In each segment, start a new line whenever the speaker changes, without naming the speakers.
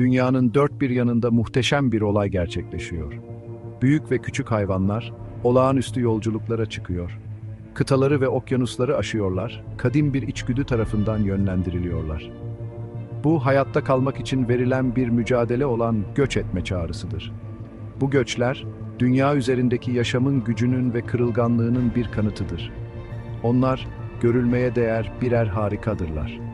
dünyanın dört bir yanında muhteşem bir olay gerçekleşiyor. Büyük ve küçük hayvanlar olağanüstü yolculuklara çıkıyor. Kıtaları ve okyanusları aşıyorlar, kadim bir içgüdü tarafından yönlendiriliyorlar. Bu hayatta kalmak için verilen bir mücadele olan göç etme çağrısıdır. Bu göçler, dünya üzerindeki yaşamın gücünün ve kırılganlığının bir kanıtıdır. Onlar, görülmeye değer birer harikadırlar.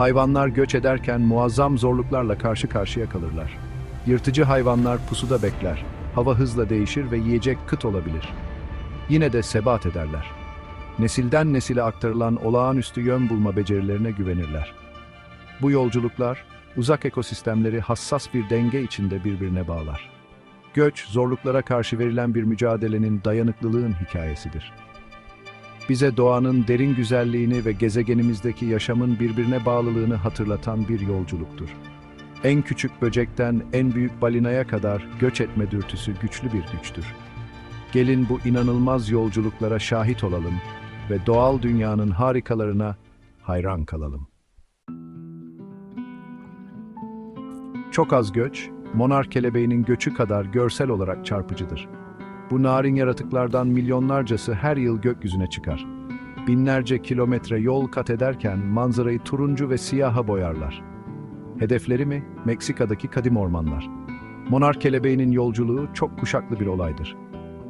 Hayvanlar göç ederken muazzam zorluklarla karşı karşıya kalırlar. Yırtıcı hayvanlar pusuda bekler, hava hızla değişir ve yiyecek kıt olabilir. Yine de sebat ederler. Nesilden nesile aktarılan olağanüstü yön bulma becerilerine güvenirler. Bu yolculuklar, uzak ekosistemleri hassas bir denge içinde birbirine bağlar. Göç, zorluklara karşı verilen bir mücadelenin dayanıklılığın hikayesidir. Bize doğanın derin güzelliğini ve gezegenimizdeki yaşamın birbirine bağlılığını hatırlatan bir yolculuktur. En küçük böcekten en büyük balinaya kadar göç etme dürtüsü güçlü bir güçtür. Gelin bu inanılmaz yolculuklara şahit olalım ve doğal dünyanın harikalarına hayran kalalım. Çok az göç, monar kelebeğinin göçü kadar görsel olarak çarpıcıdır. Bu narin yaratıklardan milyonlarcası her yıl gökyüzüne çıkar. Binlerce kilometre yol kat ederken manzarayı turuncu ve siyaha boyarlar. Hedefleri mi? Meksika'daki kadim ormanlar. Monar kelebeğinin yolculuğu çok kuşaklı bir olaydır.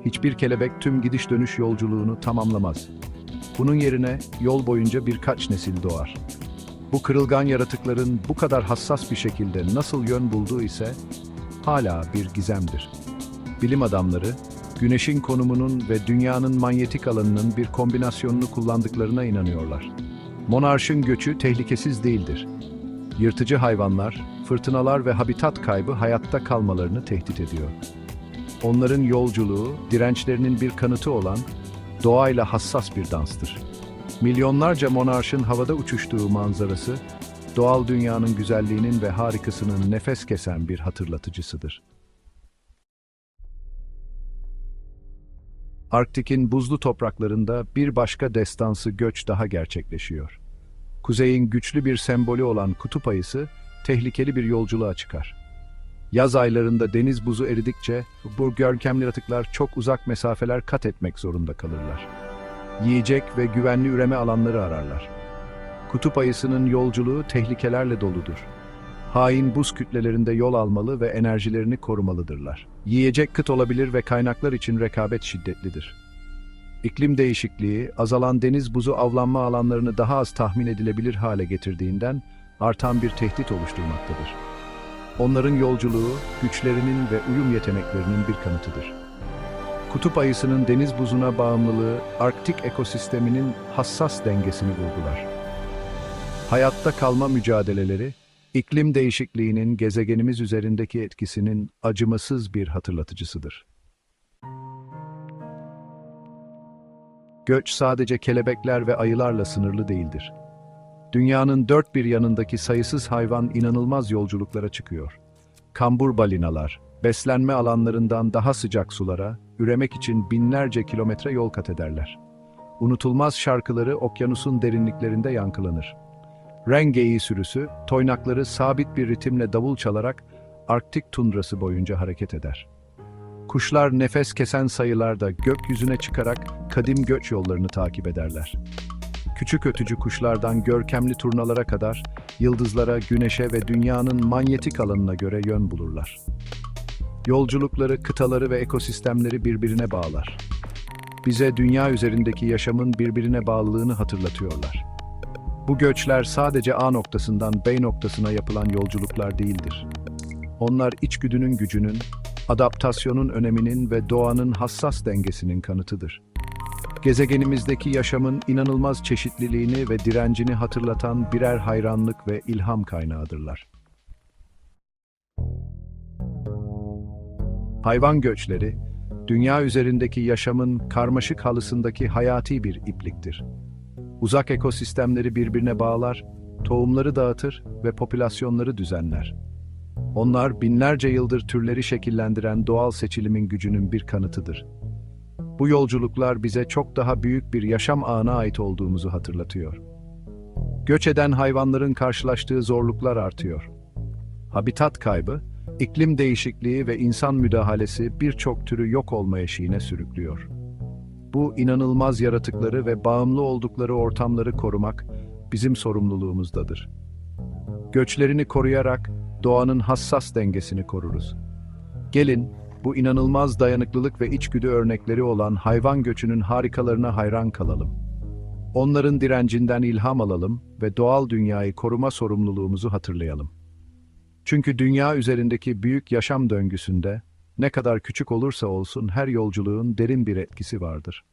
Hiçbir kelebek tüm gidiş dönüş yolculuğunu tamamlamaz. Bunun yerine yol boyunca birkaç nesil doğar. Bu kırılgan yaratıkların bu kadar hassas bir şekilde nasıl yön bulduğu ise hala bir gizemdir. Bilim adamları, güneşin konumunun ve dünyanın manyetik alanının bir kombinasyonunu kullandıklarına inanıyorlar. Monarşın göçü tehlikesiz değildir. Yırtıcı hayvanlar, fırtınalar ve habitat kaybı hayatta kalmalarını tehdit ediyor. Onların yolculuğu, dirençlerinin bir kanıtı olan doğayla hassas bir danstır. Milyonlarca monarşın havada uçuştuğu manzarası, doğal dünyanın güzelliğinin ve harikasının nefes kesen bir hatırlatıcısıdır. Arktik'in buzlu topraklarında bir başka destansı göç daha gerçekleşiyor. Kuzeyin güçlü bir sembolü olan kutup ayısı, tehlikeli bir yolculuğa çıkar. Yaz aylarında deniz buzu eridikçe bu görkemli yaratıklar çok uzak mesafeler kat etmek zorunda kalırlar. Yiyecek ve güvenli üreme alanları ararlar. Kutup ayısının yolculuğu tehlikelerle doludur. Hain buz kütlelerinde yol almalı ve enerjilerini korumalıdırlar. Yiyecek kıt olabilir ve kaynaklar için rekabet şiddetlidir. İklim değişikliği, azalan deniz buzu avlanma alanlarını daha az tahmin edilebilir hale getirdiğinden artan bir tehdit oluşturmaktadır. Onların yolculuğu, güçlerinin ve uyum yeteneklerinin bir kanıtıdır. Kutup ayısının deniz buzuna bağımlılığı, Arktik ekosisteminin hassas dengesini vurgular. Hayatta kalma mücadeleleri, iklim değişikliğinin gezegenimiz üzerindeki etkisinin acımasız bir hatırlatıcısıdır. Göç sadece kelebekler ve ayılarla sınırlı değildir. Dünyanın dört bir yanındaki sayısız hayvan inanılmaz yolculuklara çıkıyor. Kambur balinalar, beslenme alanlarından daha sıcak sulara, üremek için binlerce kilometre yol kat ederler. Unutulmaz şarkıları okyanusun derinliklerinde yankılanır. Rengeyi sürüsü, toynakları sabit bir ritimle davul çalarak Arktik tundrası boyunca hareket eder. Kuşlar nefes kesen sayılarda gökyüzüne çıkarak kadim göç yollarını takip ederler. Küçük ötücü kuşlardan görkemli turnalara kadar yıldızlara, güneşe ve dünyanın manyetik alanına göre yön bulurlar. Yolculukları, kıtaları ve ekosistemleri birbirine bağlar. Bize dünya üzerindeki yaşamın birbirine bağlılığını hatırlatıyorlar. Bu göçler sadece A noktasından B noktasına yapılan yolculuklar değildir. Onlar içgüdünün gücünün, adaptasyonun öneminin ve doğanın hassas dengesinin kanıtıdır. Gezegenimizdeki yaşamın inanılmaz çeşitliliğini ve direncini hatırlatan birer hayranlık ve ilham kaynağıdırlar. Hayvan göçleri, dünya üzerindeki yaşamın karmaşık halısındaki hayati bir ipliktir. Uzak ekosistemleri birbirine bağlar, tohumları dağıtır ve popülasyonları düzenler. Onlar binlerce yıldır türleri şekillendiren doğal seçilimin gücünün bir kanıtıdır. Bu yolculuklar bize çok daha büyük bir yaşam ağına ait olduğumuzu hatırlatıyor. Göç eden hayvanların karşılaştığı zorluklar artıyor. Habitat kaybı, iklim değişikliği ve insan müdahalesi birçok türü yok olma eşiğine sürüklüyor. Bu inanılmaz yaratıkları ve bağımlı oldukları ortamları korumak bizim sorumluluğumuzdadır. Göçlerini koruyarak doğanın hassas dengesini koruruz. Gelin, bu inanılmaz dayanıklılık ve içgüdü örnekleri olan hayvan göçünün harikalarına hayran kalalım. Onların direncinden ilham alalım ve doğal dünyayı koruma sorumluluğumuzu hatırlayalım. Çünkü dünya üzerindeki büyük yaşam döngüsünde ne kadar küçük olursa olsun her yolculuğun derin bir etkisi vardır.